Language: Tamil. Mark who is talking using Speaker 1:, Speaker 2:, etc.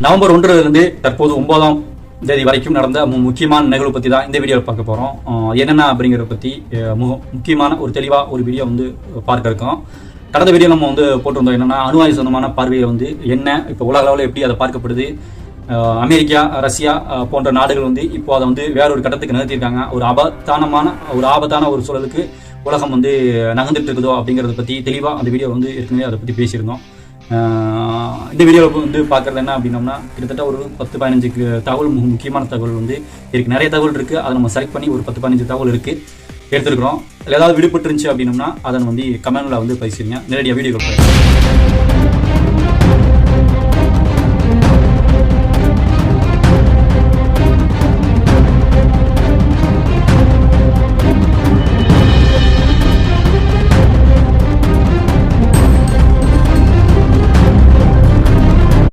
Speaker 1: நவம்பர் ஒன்றிலிருந்து தற்போது ஒன்பதாம் தேதி வரைக்கும் நடந்த மு- முக்கியமான நிகழ்வு பற்றி தான் இந்த வீடியோவில் பார்க்க போகிறோம் என்னென்ன அப்படிங்கிறத பற்றி முக்கியமான ஒரு தெளிவாக ஒரு வீடியோ வந்து பார்க்க இருக்கோம். கடந்த வீடியோ நம்ம வந்து போட்டிருந்தோம் என்னென்னா அணுவாயு சொந்தமான பார்வையை வந்து என்ன இப்போ உலக அளவில் எப்படி அதை பார்க்கப்படுது அமெரிக்கா ரஷ்யா போன்ற நாடுகள் வந்து இப்போ அதை வந்து வேற ஒரு கட்டத்துக்கு நிறுத்தியிருக்காங்க ஒரு ஆபத்தானமான ஒரு ஆபத்தான ஒரு சூழலுக்கு உலகம் வந்து நகர்ந்துட்டு இருக்குதோ அப்படிங்கிறத பற்றி தெளிவாக அந்த வீடியோ வந்து ஏற்கனவே அதை பற்றி பேசியிருந்தோம். இந்த வீடியோவில் வந்து பார்க்குறது என்ன அப்படின்னோம்னா கிட்டத்தட்ட ஒரு பத்து பதினஞ்சு தகவல் முக்கியமான தகவல் வந்து இருக்குது நிறைய தகவல் இருக்குது அதை நம்ம செலக்ட் பண்ணி ஒரு பத்து பதினஞ்சு தகவல் இருக்குது எடுத்துருக்குறோம். இல்லை ஏதாவது விடுபட்டு இருந்துச்சு அப்படின்னோம்னா அதை வந்து கமெண்ட்ல வந்து பேசிடுங்க நேரடியாக வீடியோ